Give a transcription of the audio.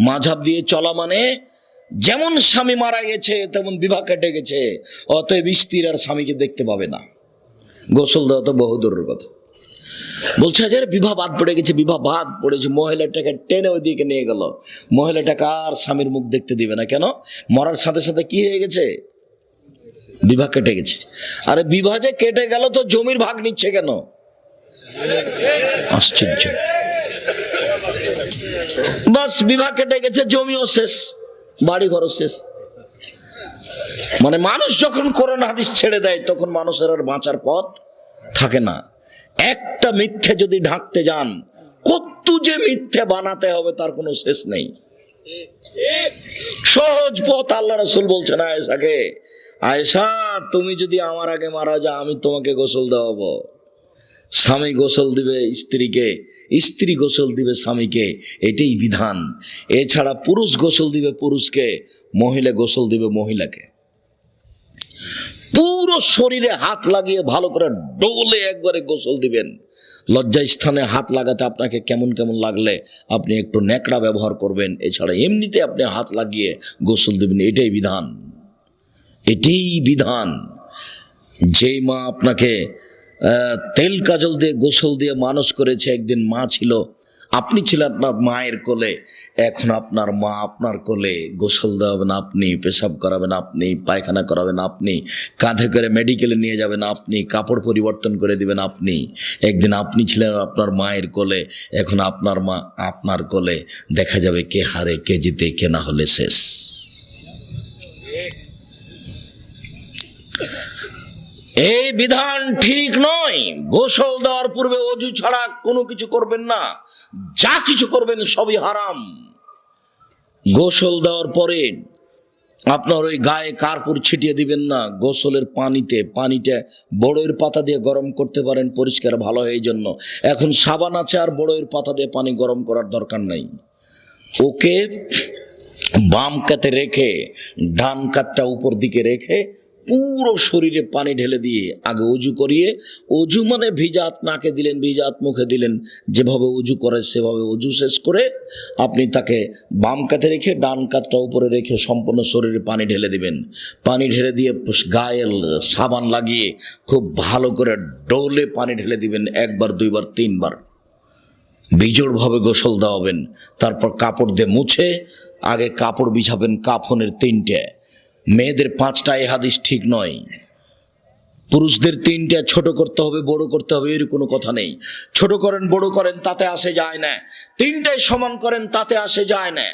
মাঝাব দিয়ে চলা মানে যেমন স্বামী মারা গেছে, তেমন বিবাহ কেটে গেছে। অতএব স্ত্রীর আর স্বামীকে দেখতে পাবে না। গোসল দেওয়া তো বহুদূরের কথা। বলছে যে বিবাহ বাদ পড়ে গেছে, বিবাহ বাদ পড়েছে। মহিলাটাকে টেনে ওইদিকে নিয়ে গেল। মহিলাটাকে আর স্বামীর মুখ দেখতে দিবে না কেন? মরার সাথে সাথে কি হয়ে গেছে? বিবাহ কেটে গেছে। আরে, বিবাহ যে কেটে গেল তো জমির ভাগ নিচ্ছে কেন? আশ্চর্য। বাস বিবাহ কেটে গেছে, জমিও শেষ বাড়ি ঘরও শেষ। মানে মানুষ যখন করোনা হাদিস ছেড়ে দেয়, তখন মানুষের আর বাঁচার পথ থাকে না। একটা মিথ্যে যদি ঢাকতে যান কত যে মিথ্যে বানাতে হবে, তার কোনো শেষ নেই। সহজ পথ আল্লাহ রসুল বলছেন, আয়েশাকে, আয়েশা, তুমি যদি আমার আগে মারা যাও, আমি তোমাকে গোসল দেওয়াবো। স্বামী গোসল দিবে স্ত্রীকে, স্ত্রী গোসল দিবে স্বামীকে, এটাই বিধান। এছাড়া পুরুষ গোসল দিবে পুরুষকে, মহিলা গোসল দিবে মহিলাকে। পুরো শরীরে হাত লাগিয়ে ভালো করে ডোলে একবারে গোসল দিবেন। লজ্জা স্থানে হাত লাগাতে আপনাকে কেমন কেমন লাগলে আপনি একটু ন্যাকড়া ব্যবহার করবেন। এছাড়া এমনিতে আপনি হাত লাগিয়ে গোসল দিবেন, এটাই বিধান। এটাই বিধান। যেই মা আপনাকে তেল কাজল দিয়ে গোসল দিয়ে মানুষ করেছে, একদিন মা ছিল। আপনি ছিলেন আপনার মায়ের কোলে, এখন আপনার মা আপনার কোলে। গোসল দেওয়াবেন আপনি, পেশাব করাবেন আপনি, পায়খানা করাবেন আপনি, কাঁধে করে মেডিকেলে নিয়ে যাবেন আপনি, কাপড় পরিবর্তন করে দিবেন আপনি। একদিন আপনি ছিলেন আপনার মায়ের কোলে, এখন আপনার মা আপনার কোলে। দেখা যাবে কে হারে, কে জিতে, কে না হলে শেষ। এই বিধান ঠিক নয়। গোসল দেওয়ার পূর্বে অজু ছাড়া কোনো কিছু করবেন না। যা কিছু করবেন সবই হারাম। গোসল দেওয়ার পরে আপনার ওই গায়ে কার্পুর ছিটিয়ে দিবেন না। গোসলের পানিতে, পানিটা বড়ইয়ের পাতা দিয়ে গরম করতে পারেন, পরিষ্কার ভালো এই জন্য এখন সাবান আছে আর বড়ইয়ের পাতা দিয়ে পানি গরম করার দরকার নাই। ওকে বাম কাতে রেখে, ডান কাতটা উপর দিকে রেখে পুরো শরীরে পানি ঢেলে দিয়ে আগে অজু করিয়ে, অজু মানে ভিজাত নাকে দিলেন, ভিজাত মুখে দিলেন, যেভাবে অজু করে সেভাবে অজু শেষ করে আপনি তাকে বাম কাতে রেখে ডান কাতটা উপরে রেখে সম্পূর্ণ শরীরে পানি ঢেলে দিবেন। পানি ঢেলে দিয়ে গায়ে সাবান লাগিয়ে খুব ভালো করে ডোলে পানি ঢেলে দিবেন, একবার, দুইবার, তিনবার। বিজোড়ভাবে গোসল দেওয়াবেন, তারপর কাপড় দিয়ে মুছে, আগে কাপড় বিছাবেন কাফনের তিনটে। মেয়েদের পাঁচটা এ হাদিস ঠিক নয়। পুরুষদের তিনটা ছোট করতে হবে, বড় করতে হবে, এর কোনো কথা নেই। ছোট করেন, বড় করেন, তাতে আসে যায় না। তিনটাই সমান করেন, তাতে আসে যায় না।